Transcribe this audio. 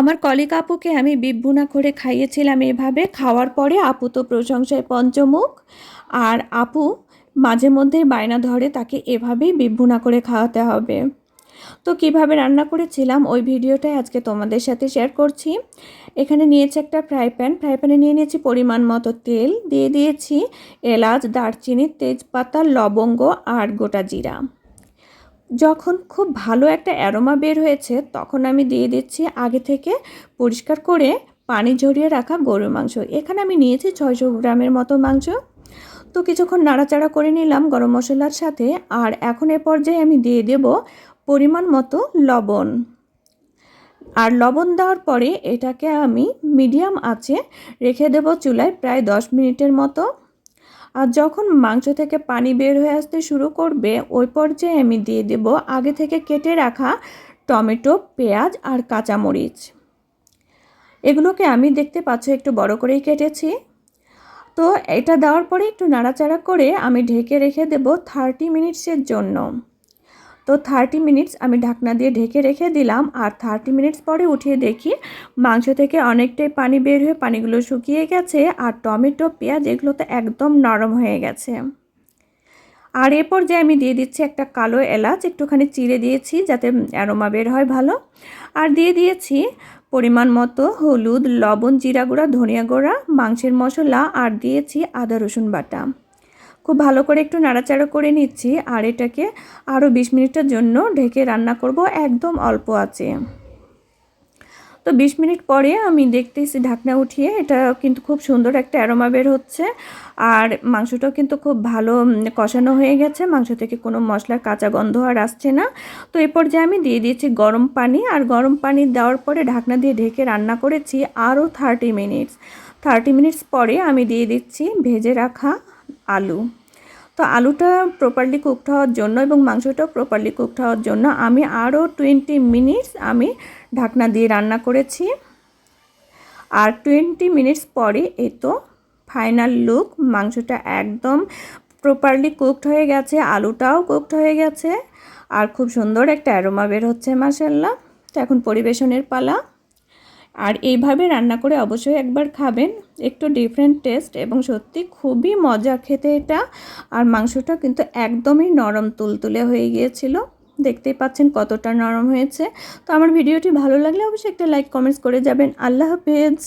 আমার কলিক আপুকে আমি বিভুনা করে খাইয়েছিলাম এভাবে। খাওয়ার পরে আপু তো প্রশংসায় পঞ্চমুখ। আর আপু মাঝে মধ্যেই বায়না ধরে তাকে এভাবেই বিভুনা করে খাওয়াতে হবে। তো কীভাবে রান্না করেছিলাম ওই ভিডিওটাই আজকে তোমাদের সাথে শেয়ার করছি। এখানে নিয়েছি একটা ফ্রাই প্যান ফ্রাই প্যানে নিয়ে নিয়েছি পরিমাণ মতো তেল। দিয়ে দিয়েছি এলাচ, দারচিনি, তেজপাতা, লবঙ্গ আর গোটা জিরা। যখন খুব ভালো একটা অ্যারোমা বের হয়েছে, তখন আমি দিয়ে দিচ্ছি আগে থেকে পরিষ্কার করে পানি ঝরিয়ে রাখা গরুর মাংস। এখানে আমি নিয়েছি ছয়শো গ্রামের মতো মাংস। তো কিছুক্ষণ নাড়াচাড়া করে নিলাম গরম মশলার সাথে আর এখন এ পর্যায়ে আমি দিয়ে দেব পরিমাণ মতো লবণ। আর লবণ দেওয়ার পরে এটাকে আমি মিডিয়াম আছে রেখে দেব চুলায় প্রায় দশ মিনিটের মতো। আর যখন মাংস থেকে পানি বের হয়ে আসতে শুরু করবে, ওই পর্যায়ে আমি দিয়ে দেব আগে থেকে কেটে রাখা টমেটো, পেঁয়াজ আর কাঁচামরিচ। এগুলোকে আমি দেখতে পাচ্ছ একটু বড় করেই কেটেছি। তো এটা দেওয়ার পরে একটু নাড়াচাড়া করে আমি ঢেকে রেখে দেব থার্টি মিনিটসের জন্য। তো থার্টি মিনিটস আমি ঢাকনা দিয়ে ঢেকে রেখে দিলাম আর থার্টি মিনিটস পরে উঠিয়ে দেখি মাংস থেকে অনেকটাই পানি বের হয়ে পানিগুলো শুকিয়ে গেছে আর টমেটো, পেঁয়াজ এগুলো তো একদম নরম হয়ে গেছে। আর এরপর যে আমি দিয়ে দিচ্ছি একটা কালো এলাচ, একটুখানি চিড়ে দিয়েছি যাতে অ্যারোমা বের হয় ভালো। আর দিয়ে দিয়েছি পরিমাণ মতো হলুদ, লবণ, জিরা গুঁড়া, ধনিয়া গুঁড়া, মাংসের মশলা আর দিয়েছি আদা, রসুন বাটা। খুব ভালো করে একটু নাড়াচাড়া করে নিচ্ছি আর এটাকে আরও বিশ মিনিটের জন্য ঢেকে রান্না করব একদম অল্প আছে। তো বিশ মিনিট পরে আমি দেখতেছি ঢাকনা উঠিয়ে এটা কিন্তু খুব সুন্দর একটা অ্যারোমা বের হচ্ছে আর মাংসটাও কিন্তু খুব ভালো কষানো হয়ে গেছে। মাংস থেকে কোনো মশলার কাঁচা গন্ধ আর আসছে না। তো এরপর যে আমি দিয়ে দিয়েছি গরম পানি আর গরম পানি দেওয়ার পরে ঢাকনা দিয়ে ঢেকে রান্না করেছি আরও থার্টি মিনিটস থার্টি মিনিটস পরে আমি দিয়ে দিচ্ছি ভেজে রাখা আলু। তো আলুটা প্রপারলি কুকড হওয়ার জন্য এবং মাংসটাও প্রপারলি কুকড হওয়ার জন্য আমি আরও টোয়েন্টি মিনিটস আমি ঢাকনা দিয়ে রান্না করেছি। আর টোয়েন্টি মিনিটস পরে এই তো ফাইনাল লুক মাংসটা একদম প্রপারলি কুকড হয়ে গেছে, আলুটাও কুকড হয়ে গেছে। আর খুব সুন্দর একটা অ্যারোমা বের হচ্ছে মাসাল্লাহ তো এখন পরিবেশনের পালা। আর এইভাবে রান্না করে অবশ্যই একবার খাবেন। একটু ডিফারেন্ট টেস্ট এবং সত্যি খুবই মজা খেতে এটা। আর মাংসটা কিন্তু একদমই নরম তুলতুলে হয়ে গিয়েছিল। দেখতেই পাচ্ছেন কতটা নরম হয়েছে। তো আমার ভিডিওটি ভালো লাগলে অবশ্যই একটা লাইক কমেন্টস করে যাবেন। আল্লাহ হাফেজ।